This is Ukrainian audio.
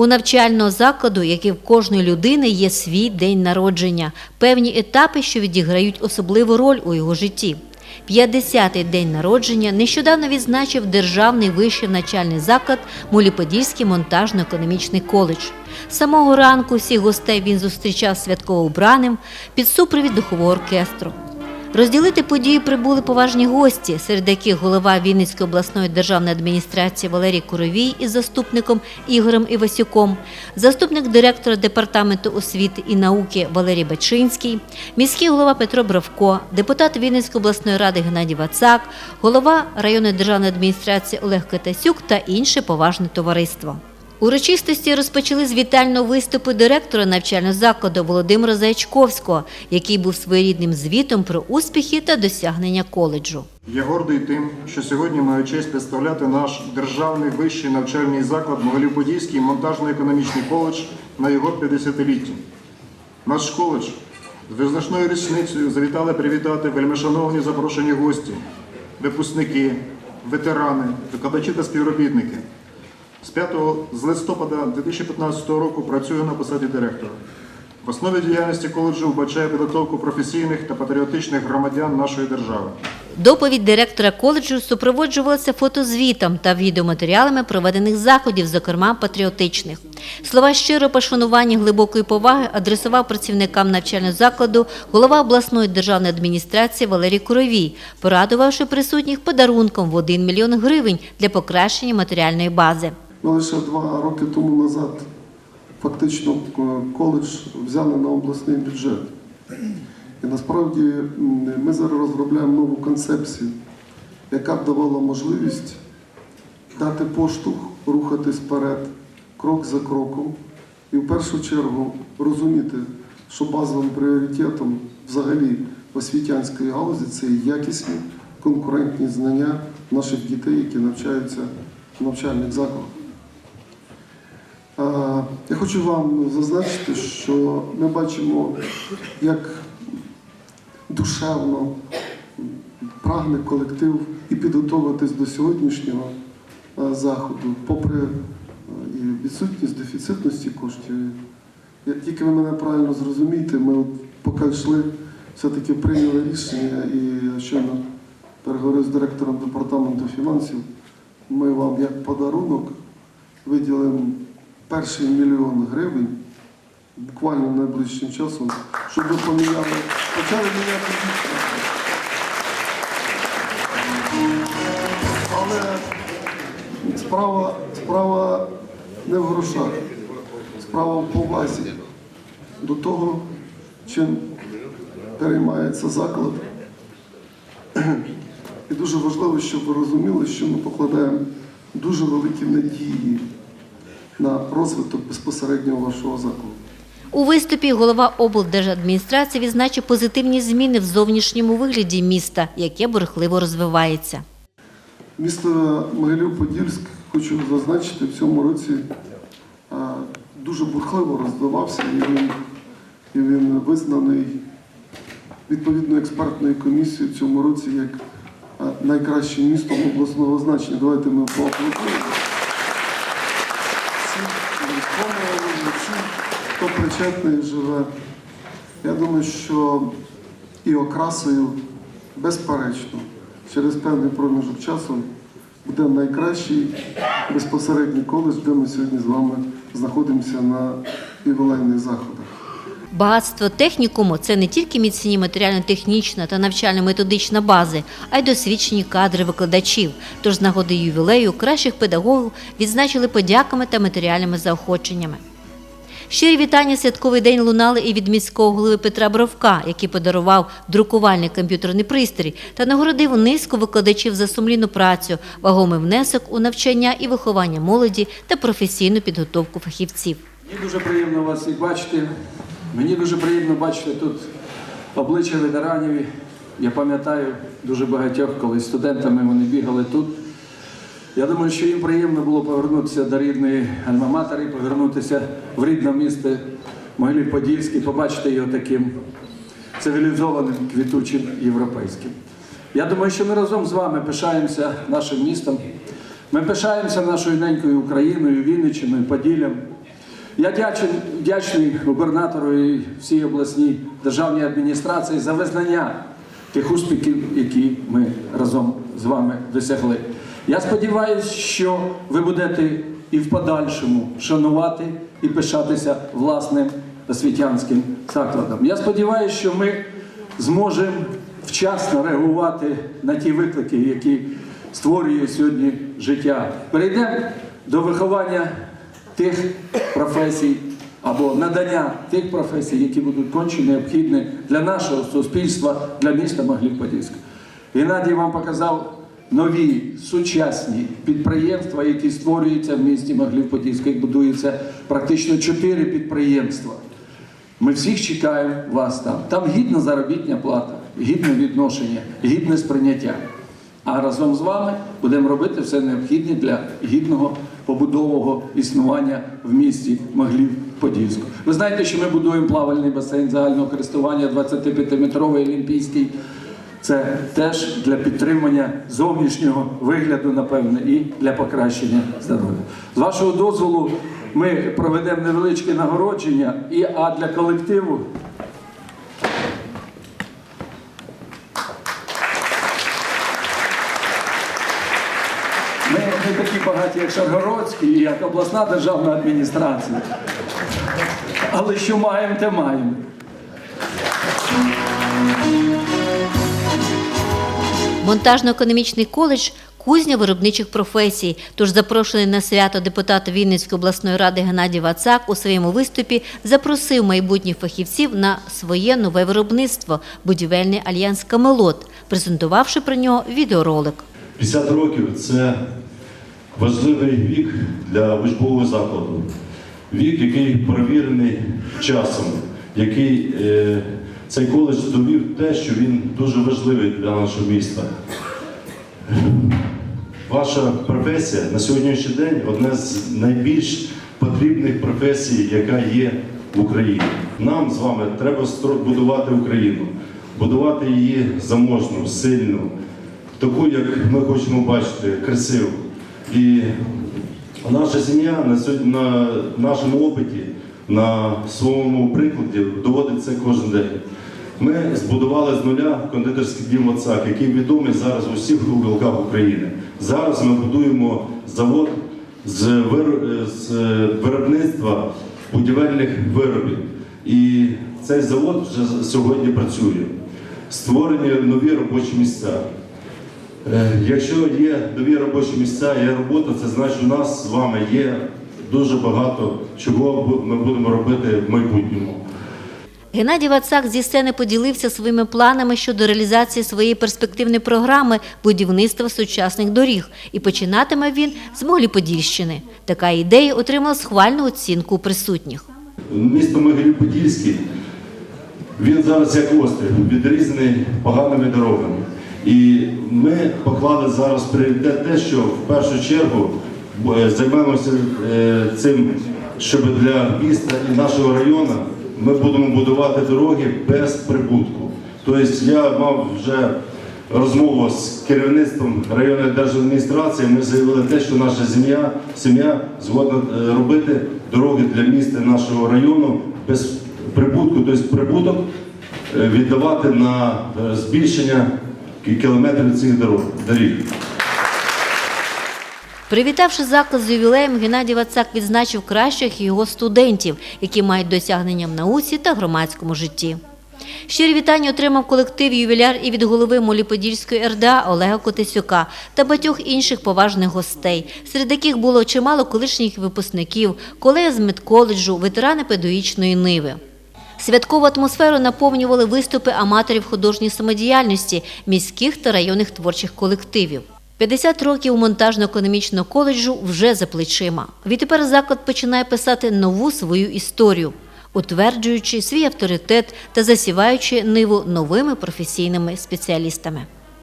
У навчального закладу, як і в кожної людини, є свій день народження, певні етапи, що відіграють особливу роль у його житті. 50-й день народження нещодавно відзначив Державний вищий навчальний заклад Муліподільський монтажно-економічний коледж. Самого ранку всіх гостей він зустрічав святково убраним під супровід духового оркестру. Розділити подію прибули поважні гості, серед яких голова Вінницької обласної державної адміністрації Валерій Куровій із заступником Ігорем Івасюком, заступник директора департаменту освіти і науки Валерій Бачинський, міський голова Петро Бравко, депутат Вінницької обласної ради Геннадій Вацак, голова районної державної адміністрації Олег Китасюк та інше поважне товариство. Урочистості розпочали з вітального виступу директора навчального закладу Володимира Заячковського, який був своєрідним звітом про успіхи та досягнення коледжу. Я гордий тим, що сьогодні маю честь представляти наш державний вищий навчальний заклад Могилів-Подільський монтажно-економічний коледж на його 50-літті. Наш коледж з визначною річницею завітали привітати вельмишановні запрошені гості, випускники, ветерани, викладачі та співробітники. З 5 з листопада 2015 року працюю на посаді директора. В основі діяльності коледжу вбачає підготовку професійних та патріотичних громадян нашої держави. Доповідь директора коледжу супроводжувалася фотозвітом та відеоматеріалами проведених заходів, зокрема патріотичних. Слова щиро пошанування глибокої поваги адресував працівникам навчального закладу голова обласної державної адміністрації Валерій Куровій, порадувавши присутніх подарунком в 1 мільйон гривень для покращення матеріальної бази. Ми лише два роки тому назад фактично е, коледж взяли на обласний бюджет. І насправді ми зараз розробляємо нову концепцію, яка б давала можливість дати поштовх, рухатись вперед, крок за кроком. І в першу чергу розуміти, що базовим пріоритетом взагалі освітянської галузі це якісні конкурентні знання наших дітей, які навчаються в навчальних закладах. Я хочу вам зазначити, що ми бачимо, як душевно прагне колектив і підготуватись до сьогоднішнього заходу, попри і відсутність дефіцитності коштів. Як тільки ви мене правильно зрозумієте, ми поки йшли, все-таки прийняли рішення і я щойно переговорив з директором департаменту фінансів. Ми вам як подарунок виділимо перший мільйон гривень буквально найближчим часом, щоб ви поміняли, почали міняти. Але справа, справа не в грошах, справа в повазі до того, чим переймається заклад. І дуже важливо, щоб ви розуміли, що ми покладаємо дуже великі надії на розвиток безпосередньо вашого закладу. У виступі голова облдержадміністрації відзначив позитивні зміни в зовнішньому вигляді міста, яке бурхливо розвивається. Місто Могилів-Подільськ, хочу зазначити, в цьому році дуже бурхливо розвивався і він, і він визнаний відповідною експертною комісією в цьому році як а, найкращим містом обласного значення. Давайте ми поаплодуємо. Хто причетний живе. Я думаю, що і окрасою, безперечно, через певний проміжок часу буде найкращий безпосередній коледж, де ми сьогодні з вами знаходимося на ювілейних заходах. Багатство технікуму це не тільки міцні матеріально-технічна та навчально-методична бази, а й досвідчені кадри викладачів. Тож з нагоди ювілею кращих педагогів відзначили подяками та матеріальними заохоченнями. Щирі вітання святковий день лунали і від міського голови Петра Бровка, який подарував друкувальний комп'ютерний пристрій та нагородив низку викладачів за сумлінну працю, вагомий внесок у навчання і виховання молоді та професійну підготовку фахівців. Мені дуже приємно вас всіх бачити. Мені дуже приємно бачити тут обличчя ветеранів. Я пам'ятаю дуже багатьох, коли студентами вони бігали тут. Я думаю, що їм приємно було повернутися до рідної альма-матері, повернутися в рідне місто Могилів-Подільський, побачити його таким цивілізованим, квітучим європейським. Я думаю, що ми разом з вами пишаємося нашим містом. Ми пишаємося нашою ненькою Україною, Вінниччиною, Поділлям. Я вдячний, вдячний губернатору і всій обласній державній адміністрації за визнання тих успіхів, які ми разом з вами досягли. Я сподіваюся, що ви будете і в подальшому шанувати і пишатися власним освітянським закладом. Я сподіваюся, що ми зможемо вчасно реагувати на ті виклики, які створює сьогодні життя. Перейдемо до виховання тих професій або надання тих професій, які будуть конче необхідні для нашого суспільства, для міста Могилів-Подільська. Геннадій вам показав нові сучасні підприємства, які створюються в місті Могилів-Подільська. Їх будується практично чотири підприємства. Ми всіх чекаємо вас там. Там гідна заробітня плата, гідне відношення, гідне сприйняття. А разом з вами будемо робити все необхідне для гідного побудового існування в місті Моглів-Подільську. Ви знаєте, що ми будуємо плавальний басейн загального користування 25-метровий олімпійський. Це теж для підтримання зовнішнього вигляду, напевне, і для покращення здоров'я. З вашого дозволу ми проведемо невеличке нагородження, і, а для колективу Ми не такі багаті, як Шаргородський, і як обласна державна адміністрація. Але що маємо, те маємо. Монтажно-економічний коледж кузня виробничих професій. Тож запрошений на свято депутат Вінницької обласної ради Геннадій Вацак у своєму виступі запросив майбутніх фахівців на своє нове виробництво будівельний альянс Камелот, презентувавши про нього відеоролик. 50 років це важливий вік для учбового закладу. Вік, який перевірений часом, який е, цей коледж довів те, що він дуже важливий для нашого міста. Ваша професія на сьогоднішній день одна з найбільш потрібних професій, яка є в Україні. Нам з вами треба будувати Україну, будувати її заможну, сильну, таку, як ми хочемо бачити, красиву. І наша сім'я на сьогодні на нашому опиті, на своєму прикладі доводить це кожен день. Ми збудували з нуля кондитерський дім Вацак, який відомий зараз у всіх уголках України. Зараз ми будуємо завод з, вир- з виробництва будівельних виробів. І цей завод вже сьогодні працює. Створені нові робочі місця. Е, Якщо є нові робочі місця, є робота, це значить у нас з вами є дуже багато чого ми будемо робити в майбутньому. Геннадій Вацак зі сцени поділився своїми планами щодо реалізації своєї перспективної програми будівництва сучасних доріг. І починатиме він з Моглі-Подільщини. Така ідея отримала схвальну оцінку присутніх. Місто Могилів-Подільський, він зараз як острів, відрізаний поганими дорогами. І ми поклали зараз пріоритет те, що в першу чергу е, займаємося е, цим, щоб для міста і нашого району ми будемо будувати дороги без прибутку. Тобто я мав вже розмову з керівництвом районної держадміністрації. Ми заявили те, що наша сім'я, сім'я згодна е, робити дороги для міста нашого району без прибутку, тобто прибуток віддавати на збільшення кілометрів цих доріг. Привітавши заклад з ювілеєм, Геннадій Вацак відзначив кращих його студентів, які мають досягнення в науці та громадському житті. Щирі вітання отримав колектив ювіляр і від голови Моліподільської РДА Олега Котисюка та багатьох інших поважних гостей, серед яких було чимало колишніх випускників, колеги з медколеджу, ветерани педагогічної ниви. Святкову атмосферу наповнювали виступи аматорів художньої самодіяльності міських та районних творчих колективів. 50 років монтажно-економічного коледжу вже за плечима. Відтепер заклад починає писати нову свою історію, утверджуючи свій авторитет та засіваючи ниву новими професійними спеціалістами.